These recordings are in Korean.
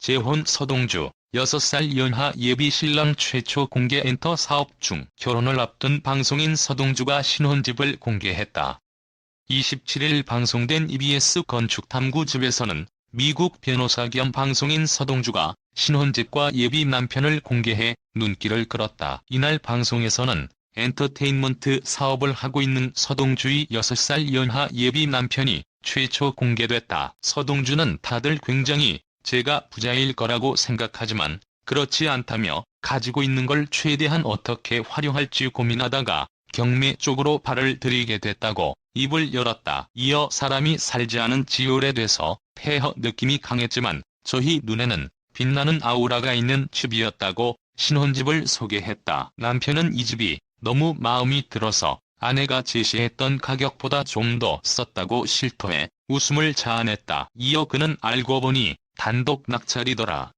재혼 서동주 6살 연하 예비 신랑 최초 공개 엔터 사업 중 결혼을 앞둔 방송인 서동주가 신혼집을 공개했다. 27일 방송된 EBS 건축탐구집에서는 미국 변호사 겸 방송인 서동주가 신혼집과 예비 남편을 공개해 눈길을 끌었다. 이날 방송에서는 엔터테인먼트 사업을 하고 있는 서동주의 6살 연하 예비 남편이 최초 공개됐다. 서동주는 다들 굉장히 제가 부자일 거라고 생각하지만 그렇지 않다며 가지고 있는 걸 최대한 어떻게 활용할지 고민하다가 경매 쪽으로 발을 들이게 됐다고 입을 열었다. 이어 사람이 살지 않은 지올에 돼서 폐허 느낌이 강했지만 저희 눈에는 빛나는 아우라가 있는 집이었다고 신혼집을 소개했다. 남편은 이 집이 너무 마음이 들어서 아내가 제시했던 가격보다 좀 더 썼다고 실토해 웃음을 자아냈다. 이어 그는 알고 보니 단독 낙찰이더라.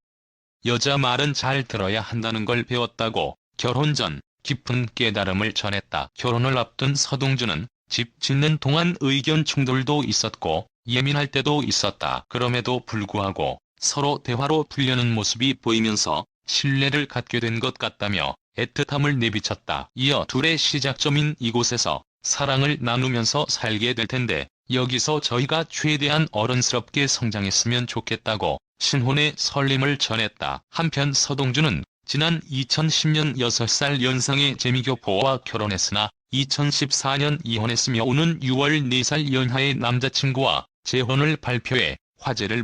여자 말은 잘 들어야 한다는 걸 배웠다고 결혼 전 깊은 깨달음을 전했다. 결혼을 앞둔 서동주는 집 짓는 동안 의견 충돌도 있었고 예민할 때도 있었다. 그럼에도 불구하고 서로 대화로 풀려는 모습이 보이면서 신뢰를 갖게 된 것 같다며 애틋함을 내비쳤다. 이어 둘의 시작점인 이곳에서 사랑을 나누면서 살게 될 텐데 여기서 저희가 최대한 어른스럽게 성장했으면 좋겠다고 신혼의 설렘을 전했다. 한편 서동주는 지난 2010년 6살 연상의 재미교포와 결혼했으나 2014년 이혼했으며 오는 6월 4살 연하의 남자친구와 재혼을 발표해 화제를